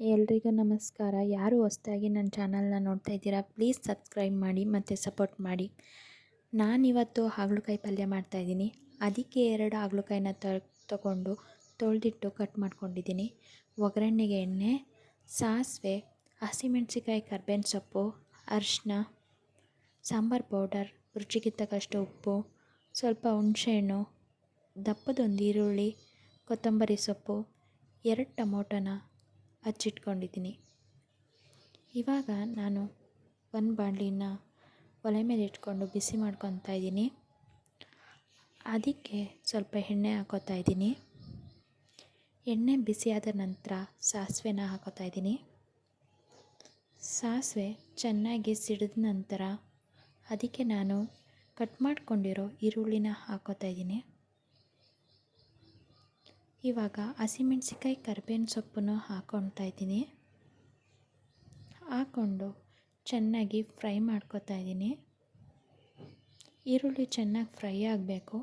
ಎಲ್ರಿಗೂ ನಮಸ್ಕಾರ. ಯಾರು ಹೊಸದಾಗಿ ನನ್ನ ಚಾನಲ್ನ ನೋಡ್ತಾ ಇದ್ದೀರಾ, ಪ್ಲೀಸ್ ಸಬ್ಸ್ಕ್ರೈಬ್ ಮಾಡಿ ಮತ್ತು ಸಪೋರ್ಟ್ ಮಾಡಿ. ನಾನಿವತ್ತು ಹಾಗಲಕಾಯಿ ಪಲ್ಯ ಮಾಡ್ತಾಯಿದ್ದೀನಿ ಅದಕ್ಕೆ ಎರಡು ಹಾಗಲಕಾಯಿನ ತ, ತಗೊಂಡು ತೊಳೆದಿಟ್ಟು ಕಟ್ ಮಾಡ್ಕೊಂಡಿದ್ದೀನಿ. ಒಗ್ಗರಣೆಗೆ ಎಣ್ಣೆ, ಸಾಸಿವೆ ಹಸಿಮೆಣ್ಸಿಕಾಯಿ ಕರ್ಬೇವಿನ ಸೊಪ್ಪು ಅರಿಶಿನ ಸಾಂಬಾರು ಪೌಡರ್, ರುಚಿಗೆ ತಕ್ಕಷ್ಟು ಉಪ್ಪು, ಸ್ವಲ್ಪ ಹುಣಸೆಹಣ್ಣು ದಪ್ಪದೊಂದು ಈರುಳ್ಳಿ, ಕೊತ್ತಂಬರಿ ಸೊಪ್ಪು, ಎರಡು ಟೊಮೊಟೊನ ಹಚ್ಚಿಟ್ಕೊಂಡಿದ್ದೀನಿ. ಇವಾಗ ನಾನು ಒಂದು ಬಾಂಡ್ಲಿನ ಒಲೆ ಮೇಲೆ ಇಟ್ಕೊಂಡು ಬಿಸಿ ಮಾಡ್ಕೊತಾ ಇದ್ದೀನಿ. ಅದಕ್ಕೆ ಸ್ವಲ್ಪ ಎಣ್ಣೆ ಹಾಕೋತಾ ಇದ್ದೀನಿ. ಎಣ್ಣೆ ಬಿಸಿಯಾದ ನಂತರ ಸಾಸಿವೆನ ಹಾಕೋತಾ ಇದ್ದೀನಿ. ಸಾಸಿವೆ ಚೆನ್ನಾಗಿ ಸಿಡಿದ ನಂತರ ಅದಕ್ಕೆ ನಾನು ಕಟ್ ಮಾಡಿಕೊಂಡಿರೋ ಈರುಳ್ಳಿನ ಹಾಕೋತಾ ಇದ್ದೀನಿ. ಇವಾಗ ಹಸಿಮೆಣ್ಸಿಕಾಯಿ ಕರಿಬೇವಿನ ಸೊಪ್ಪನ್ನು ಹಾಕ್ಕೊಳ್ತಾ ಇದ್ದೀನಿ. ಹಾಕ್ಕೊಂಡು ಚೆನ್ನಾಗಿ ಫ್ರೈ ಮಾಡ್ಕೊತಾ ಇದ್ದೀನಿ. ಈರುಳ್ಳಿ ಚೆನ್ನಾಗಿ ಫ್ರೈ ಆಗಬೇಕು.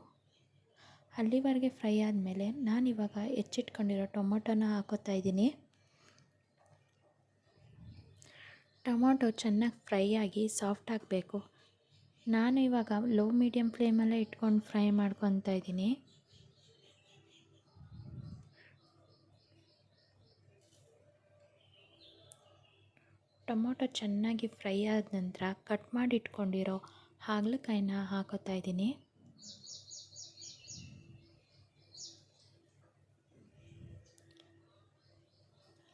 ಅಲ್ಲಿವರೆಗೆ ಫ್ರೈ ಆದಮೇಲೆ ನಾನಿವಾಗ ಹೆಚ್ಚಿಟ್ಕೊಂಡಿರೋ ಟೊಮೊಟೊನ ಹಾಕೋತಾ ಇದ್ದೀನಿ. ಟೊಮೊಟೊ ಚೆನ್ನಾಗಿ ಫ್ರೈ ಆಗಿ ಸಾಫ್ಟ್ ಆಗಬೇಕು. ನಾನು ಇವಾಗ ಲೋ ಮೀಡಿಯಮ್ ಫ್ಲೇಮಲ್ಲೇ ಇಟ್ಕೊಂಡು ಫ್ರೈ ಮಾಡ್ಕೊತಾ ಇದ್ದೀನಿ. ಟೊಮೊಟೊ ಚೆನ್ನಾಗಿ ಫ್ರೈ ಆದ ನಂತರ ಕಟ್ ಮಾಡಿ ಇಟ್ಕೊಂಡಿರೋ ಹಾಗಲಕಾಯಿನ ಹಾಕೋತಾ ಇದ್ದೀನಿ.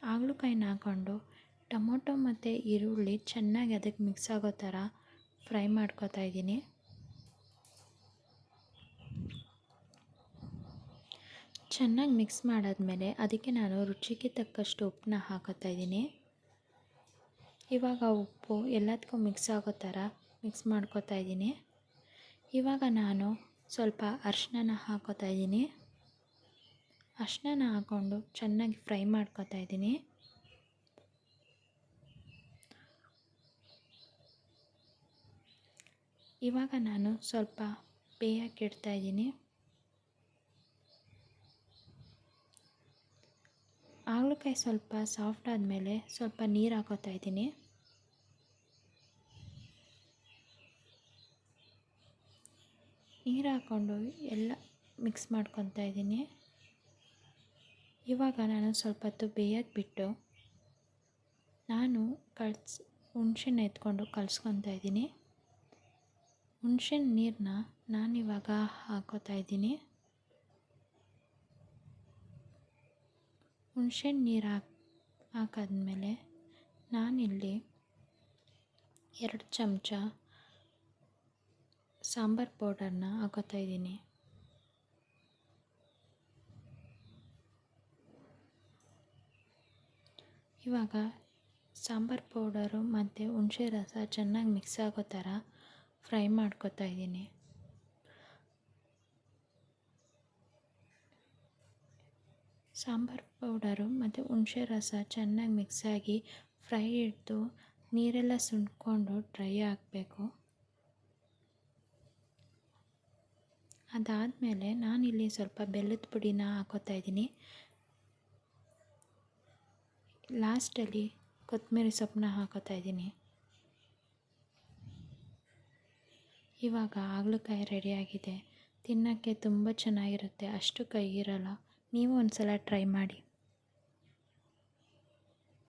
ಹಾಗಲಕಾಯಿನ ಹಾಕ್ಕೊಂಡು ಟೊಮೊಟೊ ಮತ್ತು ಈರುಳ್ಳಿ ಚೆನ್ನಾಗಿ ಅದಕ್ಕೆ ಮಿಕ್ಸ್ ಆಗೋ ಥರ ಫ್ರೈ ಮಾಡ್ಕೋತಾ ಇದ್ದೀನಿ. ಚೆನ್ನಾಗಿ ಮಿಕ್ಸ್ ಮಾಡಾದ್ಮೇಲೆ ಅದಕ್ಕೆ ನಾನು ರುಚಿಗೆ ತಕ್ಕಷ್ಟು ಉಪ್ಪನ್ನ ಹಾಕೋತಾ ಇದ್ದೀನಿ. ಇವಾಗ ಉಪ್ಪು ಎಲ್ಲದಕ್ಕೂ ಮಿಕ್ಸ್ ಆಗೋ ಥರ ಮಿಕ್ಸ್ ಮಾಡ್ಕೋತಾ ಇದ್ದೀನಿ. ಇವಾಗ ನಾನು ಸ್ವಲ್ಪ ಅರ್ಶಿನ ಹಾಕೋತಾ ಇದ್ದೀನಿ. ಅರ್ಶಿನ ಹಾಕ್ಕೊಂಡು ಚೆನ್ನಾಗಿ ಫ್ರೈ ಮಾಡ್ಕೋತಾ ಇದ್ದೀನಿ. ಇವಾಗ ನಾನು ಸ್ವಲ್ಪ ಬೇಯಕ್ಕೆ ಇಡ್ತಾ ಹಾಗಲಕಾಯಿ ಸ್ವಲ್ಪ ಸಾಫ್ಟ್ ಆದಮೇಲೆ ಸ್ವಲ್ಪ ನೀರು ಹಾಕೋತಾ ಇದ್ದೀನಿ. ನೀರು ಹಾಕ್ಕೊಂಡು ಎಲ್ಲ ಮಿಕ್ಸ್ ಮಾಡ್ಕೊತಾ ಇದ್ದೀನಿ. ಇವಾಗ ನಾನು ಸ್ವಲ್ಪ ಹೊತ್ತು ಬೇಯಕ್ಕೆ ಬಿಟ್ಟು ನಾನು ಕಳ್ಸಿ ಹುಣ್ಸೆನ ಎತ್ಕೊಂಡು ಕಲಿಸ್ಕೊತಾ ಇದ್ದೀನಿ. ಹುಣ್ಸೆಹಣ್ಣು ನೀರನ್ನ ನಾನಿವಾಗ ಹಾಕೋತಾ ಇದ್ದೀನಿ. ಹುಣ್ಸೆಹಣ್ಣು ನೀರು ಹಾಕಿ, ಹಾಕಾದ್ಮೇಲೆ ನಾನಿಲ್ಲಿ ಎರಡು ಚಮಚ ಸಾಂಬಾರು ಪೌಡರ್ನ ಹಾಕೋತಾ ಇದ್ದೀನಿ. ಇವಾಗ ಸಾಂಬಾರು ಪೌಡರು ಮತ್ತು ಹುಣಸೆ ರಸ ಚೆನ್ನಾಗಿ ಮಿಕ್ಸ್ ಆಗೋ ಥರ ಫ್ರೈ ಮಾಡ್ಕೋತಾ ಇದ್ದೀನಿ. ಸಾಂಬಾರು ಪೌಡರು ಮತ್ತು ಹುಣಸೆ ರಸ ಚೆನ್ನಾಗಿ ಮಿಕ್ಸಾಗಿ ಫ್ರೈ ಇಟ್ಟು ನೀರೆಲ್ಲ ಸುಂಡ್ಕೊಂಡು ಡ್ರೈ ಆಗಬೇಕು ಅದಾದಮೇಲೆ ನಾನಿಲ್ಲಿ ಸ್ವಲ್ಪ ಬೆಲ್ಲದ ಪುಡಿನ ಹಾಕೋತಾ ಇದ್ದೀನಿ. ಲಾಸ್ಟಲ್ಲಿ ಕೊತ್ತಂಬರಿ ಸೊಪ್ಪನ್ನ ಹಾಕೋತಾ ಇದ್ದೀನಿ. ಇವಾಗ ಹಾಗಲಕಾಯಿ ರೆಡಿಯಾಗಿದೆ ತಿನ್ನೋಕ್ಕೆ ತುಂಬ ಚೆನ್ನಾಗಿರುತ್ತೆ. ಅಷ್ಟು ಕೈಗಿರಲ್ಲ. ನೀವು ಒಂದು ಸಲ ಟ್ರೈ ಮಾಡಿ.